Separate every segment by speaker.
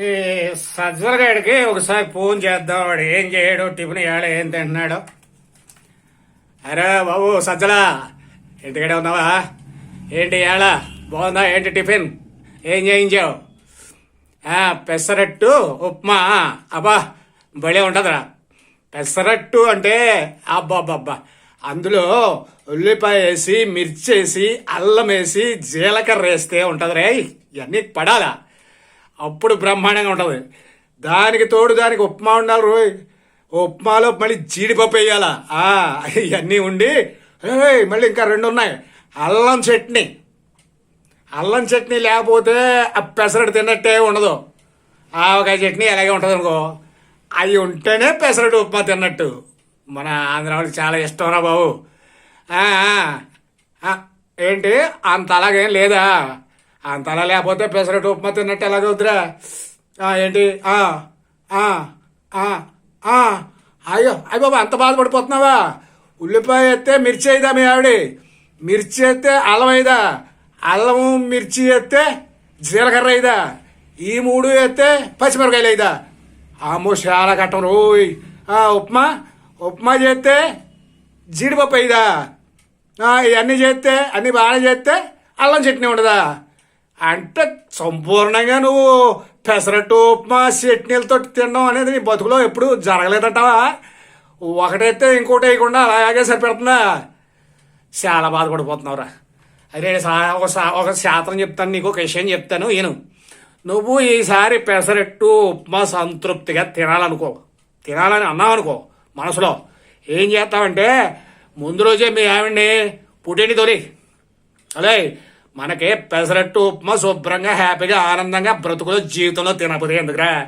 Speaker 1: ఈ సజ్జలగాడికి ఒకసారి ఫోన్ చేద్దాం. వాడు ఏం చేయడు? టిఫిన్ ఇవాళ ఏం తింటున్నాడు? అరే బాబు సజ్జలా ఇంటికాడే ఉన్నావా? ఏంటి ఇవాళ బాగుందా? ఏంటి టిఫిన్? ఏం చేయించావు? పెసరట్టు ఉప్మా. అబ్బా భలే ఉంటుందిరా. పెసరట్టు అంటే అబ్బాబ్బాబ్బా. అందులో ఉల్లిపాయ వేసి మిర్చి వేసి అల్లం వేసి జీలకర్ర వేస్తే ఉంటుంది రే ఇవన్నీ పడాలా? అప్పుడు బ్రహ్మాండంగా ఉంటుంది. దానికి తోడు దానికి ఉప్మా ఉండాలి రోయ్. ఉప్మాలో మళ్ళీ జీడిపప్పు వేయాలా? ఆ, ఇవన్నీ ఉండి ఏయ్, మళ్ళీ ఇంకా రెండు ఉన్నాయి. అల్లం చట్నీ. అల్లం చట్నీ లేకపోతే ఆ పెసరట్టు తిన్నట్టే ఉండదు. ఆవకాయ చట్నీ అలాగే ఉంటుంది అనుకో. అవి ఉంటేనే పెసరట్టు ఉప్మా తిన్నట్టు. మన ఆంధ్ర వాళ్ళకి చాలా ఇష్టం రా బాబు. ఏంటి? అంత అలాగేం లేదా? అంతలా లేకపోతే పెసరట్టు ఉప్మా తిన్నట్టు ఎలాగవుతురా ఆ, ఏంటి? ఆ, ఆ, ఆ, ఆ, అయ్యో అయ్య బాబా అంత బాధపడిపోతున్నావా? ఉల్లిపాయ ఎత్తే మిర్చి అయిదా మీ ఆవిడ? మిర్చి ఎత్తే అల్లం అయిదా? అల్లము మిర్చి ఎత్తే జీలకర్ర అయిదా? ఈ మూడు ఎత్తే పచ్చిమిరకాయలు అయిదా? అమ్మో చాలా కట్టం రోయ్. ఆ, ఉప్మా? ఉప్మా చేస్తే జీడిపప్పు అయిదా? ఇవన్నీ చేస్తే అన్నీ బాగానే చేస్తే అల్లం చట్నీ ఉండదా? అంటే సంపూర్ణంగా నువ్వు పెసరట్టు ఉప్మా చట్నీలతో తినడం అనేది నీ బతుకులో ఎప్పుడు జరగలేదంటావా? ఒకటైతే ఇంకోటి వేయకుండా అలాగే సరిపెడుతుందా? చాలా బాధపడిపోతున్నావురా. అరే సా- ఒక ఒక శాతం చెప్తాను నీకు ఒక విషయం చెప్తాను నేను నువ్వు ఈసారి పెసరట్టు ఉప్మా సంతృప్తిగా తినాలనుకో. తినాలని అన్నావు అనుకో మనసులో. ఏం చేస్తావంటే ముందు రోజే మీ ఆవిడ్ని పుట్టింటి తొలి. అదే మనకి పెసరట్టు ఉప్మా శుభ్రంగా హ్యాపీగా ఆనందంగా బ్రతుకులో జీవితంలో తినకపోతే ఎందుకురా?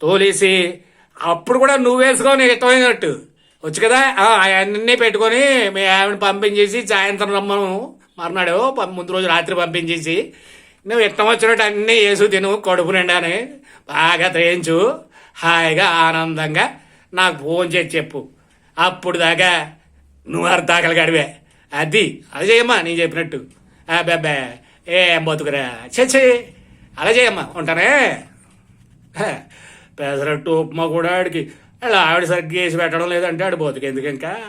Speaker 1: తోలేసి అప్పుడు కూడా నువ్వు వేసుకో నీకు ఇష్టమైనట్టు. వచ్చు కదా? అవన్నీ పెట్టుకొని మీ ఆవిడ పంపించేసి సాయంత్రం రమ్మను. మర్నాడు ముందు రోజు రాత్రి పంపించేసి నువ్వు ఇష్టం వచ్చినట్టు అన్నీ వేసు తిను కడుపు నిండాని. బాగా తేయించు హాయిగా ఆనందంగా నాకు ఫోన్ చేసి చెప్పు. అప్పుడు దాకా నువ్వు అర్ధాకలు గడివే. అది అది చేయమ్మా నేను చెప్పినట్టు. అబ్బాబ్బా ఏం బతుకురా. చచ్చి అలా చేయమ్మా. ఉంటానే? పెసరట్టు ఉప్మా కూడా ఆడికి. అలా ఆవిడ సరిగ్గా వేసి పెట్టడం లేదంటే ఆడు బతుకు ఎందుకు ఇంకా?